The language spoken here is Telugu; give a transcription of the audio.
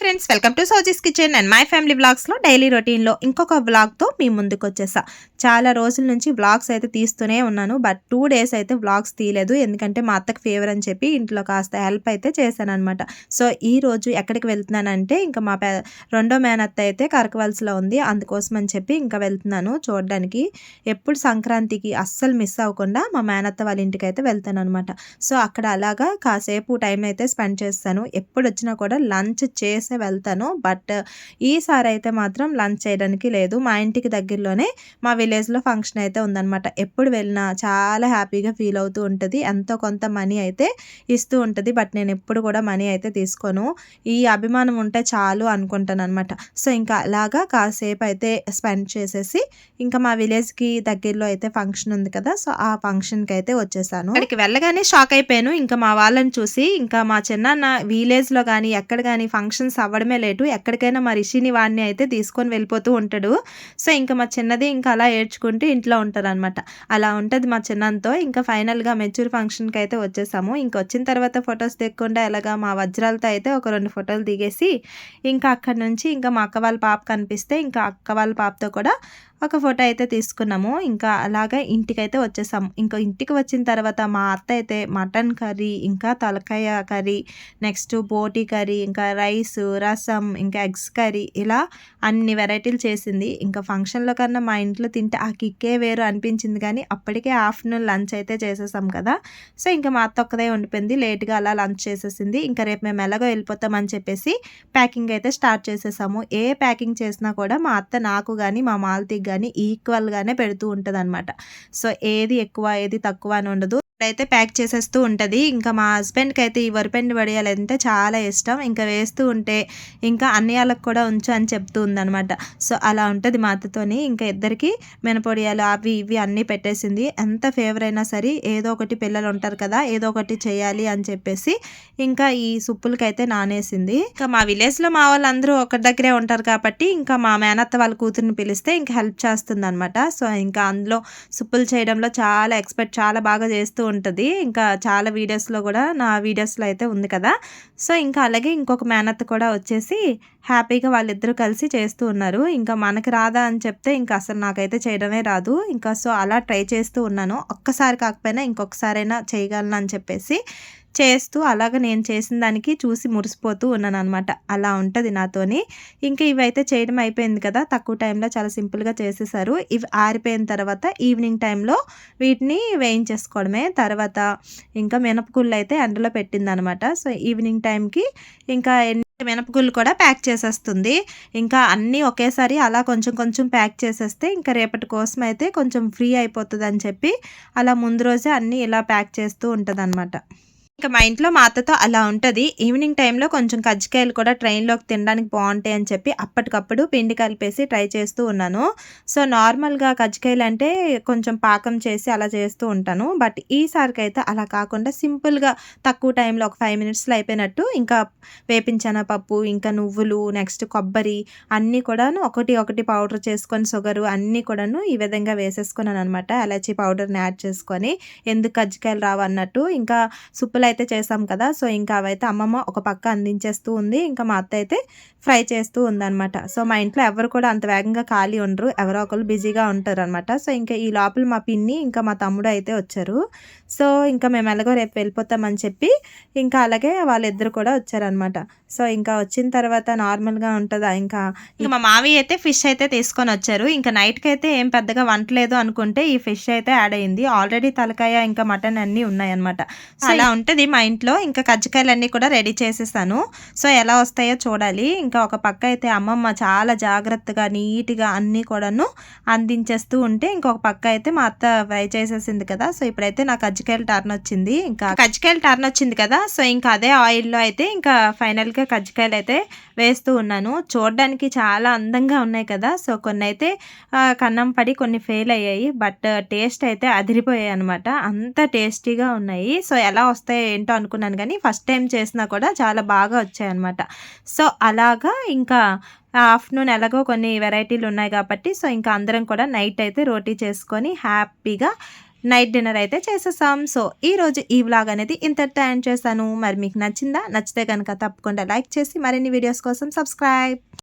Friends welcome to Sozi's kitchen and my family వ్లాగ్స్లో daily రొటీన్లో ఇంకొక వ్లాగ్తో మీ ముందుకు వచ్చేసా. చాలా రోజుల నుంచి వ్లాగ్స్ అయితే తీస్తూనే ఉన్నాను బట్ టూ డేస్ అయితే వ్లాగ్స్ తీయలేదు. ఎందుకంటే మా అత్తకి ఫేవర్ అని చెప్పి ఇంట్లో కాస్త హెల్ప్ అయితే చేశాను అనమాట సో ఈ రోజు ఎక్కడికి వెళ్తున్నానంటే ఇంకా మా పే రెండో మేనత్త అయితే కరకవలసలో ఉంది. అందుకోసం అని చెప్పి ఇంకా వెళ్తున్నాను చూడడానికి. ఎప్పుడు సంక్రాంతికి అస్సలు మిస్ అవ్వకుండా మా మేనత్త వాళ్ళ ఇంటికి అయితే వెళ్తాను అనమాట సో అక్కడ అలాగా కాసేపు టైం అయితే స్పెండ్ చేస్తాను. ఎప్పుడు వచ్చినా కూడా లంచ్ చేసి వెళ్తాను. బట్ ఈసారి అయితే మాత్రం లంచ్ చేయడానికి లేదు. మా ఇంటికి దగ్గరలోనే మా విలేజ్లో ఫంక్షన్ అయితే ఉందన్నమాట. ఎప్పుడు వెళ్ళినా చాలా హ్యాపీగా ఫీల్ అవుతూ ఉంటుంది. ఎంతో కొంత మనీ అయితే ఇస్తూ ఉంటుంది. బట్ నేను ఎప్పుడు కూడా మనీ అయితే తీసుకోను. ఈ అభిమానం ఉంటే చాలు అనుకుంటాను అనమాట సో ఇంకా అలాగా కాసేపు అయితే స్పెండ్ చేసేసి ఇంకా మా విలేజ్కి దగ్గరలో అయితే ఫంక్షన్ ఉంది కదా సో ఆ ఫంక్షన్కి అయితే వచ్చేసాను. అక్కడికి వెళ్ళగానే షాక్ అయిపోయాను. ఇంకా మా వాళ్ళని చూసి ఇంకా మా చిన్న విలేజ్లో కానీ ఎక్కడ కానీ ఫంక్షన్స్ అవ్వడమే లేటు. ఎక్కడికైనా మా రిషిని వాడిని అయితే తీసుకొని వెళ్ళిపోతూ ఉంటాడు. సో ఇంకా మా చిన్నది ఇంకా అలా ఏడ్చుకుంటూ ఇంట్లో ఉంటారనమాట అలా ఉంటుంది మా చిన్నంతో. ఇంకా ఫైనల్గా మెచ్యూర్ ఫంక్షన్కి అయితే వచ్చేసాము. ఇంకా వచ్చిన తర్వాత ఫొటోస్ దిగకుండా ఎలాగా మా వజ్రాలతో అయితే ఒక రెండు ఫోటోలు దిగేసి ఇంకా అక్కడ నుంచి ఇంకా మా అక్క వాళ్ళ పాప కనిపిస్తే ఇంకా అక్క వాళ్ళ పాపతో కూడా ఒక ఫోటో అయితే తీసుకున్నాము. ఇంకా అలాగే ఇంటికైతే వచ్చేసాము ఇంకా ఇంటికి వచ్చిన తర్వాత మా అత్త అయితే మటన్ కర్రీ ఇంకా తలకాయ కర్రీ నెక్స్ట్ బోటి కర్రీ ఇంకా రైస్ రసం ఇంకా ఎగ్స్ కర్రీ ఇలా అన్ని వెరైటీలు చేసింది. ఇంకా ఫంక్షన్లో కన్నా మా ఇంట్లో తింటే ఆ కిక్కే వేరు అనిపించింది కానీ అప్పటికే ఆఫ్టర్నూన్ లంచ్ అయితే చేసేసాం కదా. సో ఇంకా మా అత్త ఒక్కదే ఉండిపోయింది. లేట్గా అలా లంచ్ చేసేసింది. ఇంకా రేపు మేము ఎలాగో వెళ్ళిపోతామని చెప్పేసి ప్యాకింగ్ అయితే స్టార్ట్ చేసేసాము. ఏ ప్యాకింగ్ చేసినా కూడా మా అత్త నాకు కానీ మా మాలతీకి కానీ ఈక్వల్గానే పెడుతూ ఉంటుంది అనమాట సో ఏది ఎక్కువ ఏది తక్కువ అని ఉండదు. అయితే ప్యాక్ చేసేస్తూ ఉంటుంది. ఇంకా మా హస్బెండ్కి అయితే ఈ వరిపెండి వడియాలు అంటే చాలా ఇష్టం. ఇంకా వేస్తూ ఉంటే ఇంకా అన్నయ్యాలకు కూడా ఉంచు అని చెప్తూ ఉందనమాట సో అలా ఉంటుంది మా అత్తతోని. ఇంకా ఇద్దరికి మినపొడియాలు అవి ఇవి అన్నీ పెట్టేసింది. ఎంత ఫేవర్ అయినా సరే ఏదో ఒకటి పిల్లలు ఉంటారు కదా ఏదో ఒకటి చేయాలి అని చెప్పేసి ఇంకా ఈ సుప్పులకైతే నానేసింది. ఇంకా మా విలేజ్లో మా వాళ్ళందరూ ఒక దగ్గరే ఉంటారు కాబట్టి ఇంకా మా మేనత్త వాళ్ళ కూతురిని పిలిస్తే ఇంకా హెల్ప్ చేస్తుంది అనమాట సో ఇంకా అందులో సుప్పులు చేయడంలో చాలా ఎక్స్పెక్ట్ చాలా బాగా చేస్తూ ఉంటుంది. ఇంకా చాలా వీడియోస్లో కూడా నా వీడియోస్లో అయితే ఉంది కదా. సో ఇంకా అలాగే ఇంకొక మేనత్ కూడా వచ్చేసి హ్యాపీగా వాళ్ళిద్దరూ కలిసి చేస్తూ ఉన్నారు. ఇంకా మనకి రాదా అని చెప్తే ఇంకా అసలు నాకైతే చేయడమే రాదు. ఇంకా సో అలా ట్రై చేస్తూ ఉన్నాను. ఒక్కసారి కాకపోయినా ఇంకొకసారైనా చేయగలను అని చెప్పేసి. చేస్తూ అలాగ నేను చేసిన దానికి చూసి మురిసిపోతూ ఉన్నాను అనమాట అలా ఉంటుంది నాతోని. ఇంకా ఇవైతే చేయడం అయిపోయింది కదా. తక్కువ టైంలో చాలా సింపుల్గా చేసేసారు. ఇవి ఆరిపోయిన తర్వాత ఈవినింగ్ టైంలో వీటిని వేయించేసుకోవడమే. తర్వాత ఇంకా మినపగుళ్ళు అయితే ఎండలో పెట్టింది అనమాట సో ఈవినింగ్ టైంకి ఇంకా మినపగుళ్ళు కూడా ప్యాక్ చేసేస్తుంది. ఇంకా అన్నీ ఒకేసారి అలా కొంచెం కొంచెం ప్యాక్ చేసేస్తే ఇంకా రేపటి కోసం అయితే కొంచెం ఫ్రీ అయిపోతుంది అని చెప్పి అలా ముందు రోజే అన్నీ ఇలా ప్యాక్ చేస్తూ ఉంటుంది ఇంకా మా ఇంట్లో మా అత్తతో అలా ఉంటుంది. ఈవినింగ్ టైంలో కొంచెం కజ్జికాయలు కూడా ట్రైన్లోకి తినడానికి బాగుంటాయి అని చెప్పి అప్పటికప్పుడు పిండి కలిపేసి ట్రై చేస్తూ ఉన్నాను. సో నార్మల్గా కజ్జికాయలు అంటే కొంచెం పాకం చేసి అలా చేస్తూ ఉంటాను. బట్ ఈసారికి అయితే అలా కాకుండా సింపుల్గా తక్కువ టైంలో ఒక ఫైవ్ మినిట్స్లో అయిపోయినట్టు ఇంకా వేపించిన పప్పు ఇంకా నువ్వులు నెక్స్ట్ కొబ్బరి అన్నీ కూడాను ఒకటి ఒకటి పౌడర్ చేసుకొని షుగరు అన్నీ కూడాను ఈ విధంగా వేసేసుకున్నాను అనమాట ఎలాచీ పౌడర్ని యాడ్ చేసుకొని ఎందుకు కజ్జికాయలు రావన్నట్టు ఇంకా సుప్పులు అయితే చేసాం కదా. సో ఇంకా అవైతే అమ్మమ్మ ఒక పక్క అందించేస్తూ ఉంది. ఇంకా మా అత్త అయితే ఫ్రై చేస్తూ ఉందన్నమాట. సో మా ఇంట్లో ఎవరు కూడా అంత వేగంగా ఖాళీ ఉండరు. ఎవరో ఒకరు బిజీగా ఉంటారు అనమాట సో ఇంకా ఈ లోపల మా పిన్ని ఇంకా మా తమ్ముడు అయితే వచ్చారు. సో ఇంకా మేము ఎలాగో రేపు వెళ్ళిపోతామని చెప్పి ఇంకా అలాగే వాళ్ళిద్దరు కూడా వచ్చారనమాట సో ఇంకా వచ్చిన తర్వాత నార్మల్గా ఉంటుందా? ఇంకా ఇంకా మా మావి అయితే ఫిష్ అయితే తీసుకొని వచ్చారు. ఇంకా నైట్కి అయితే ఏం పెద్దగా వంటలేదు అనుకుంటే ఈ ఫిష్ అయితే యాడ్ అయింది. ఆల్రెడీ తలకాయ ఇంకా మటన్ అన్నీ ఉన్నాయన్నమాట. అలా ఇది మా ఇంట్లో. ఇంకా కజ్జికాయలు కూడా రెడీ చేసేసాను. సో ఎలా వస్తాయో చూడాలి. ఇంకా ఒక పక్క అయితే అమ్మమ్మ చాలా జాగ్రత్తగా నీట్గా అన్నీ కూడాను అందించేస్తూ ఉంటే ఇంకొక పక్క అయితే మా అత్త ఫ్రై చేసేసింది కదా. సో ఇప్పుడైతే నాకు కజ్జికాయలు టర్న్ వచ్చింది. ఇంకా కజ్జికాయలు టర్న్ వచ్చింది కదా. సో ఇంకా అదే ఆయిల్లో అయితే ఇంకా ఫైనల్గా కజ్జికాయలు అయితే వేస్తూ ఉన్నాను. చూడడానికి చాలా అందంగా ఉన్నాయి కదా. సో కొన్ని అయితే కన్నం పడి కొన్ని ఫెయిల్ అయ్యాయి. బట్ టేస్ట్ అయితే అదిరిపోయాయి అనమాట అంత టేస్టీగా ఉన్నాయి. సో ఎలా వస్తాయో ఏంటో అనుకున్నాను కానీ ఫస్ట్ టైం చేసినా కూడా చాలా బాగా వచ్చాయి అనమాట సో అలాగా ఇంకా ఆఫ్టర్నూన్ ఎలాగో కొన్ని వెరైటీలు ఉన్నాయి కాబట్టి సో ఇంకా అందరం కూడా నైట్ అయితే రోటీ చేసుకొని హ్యాపీగా నైట్ డిన్నర్ అయితే చేసేసాం. సో ఈ రోజు ఈ వ్లాగ్ అనేది ఇంతటితో ఎండ్ చేశాను మరి మీకు నచ్చిందా? నచ్చితే కనుక తప్పకుండా లైక్ చేసి మరిన్ని వీడియోస్ కోసం సబ్స్క్రైబ్.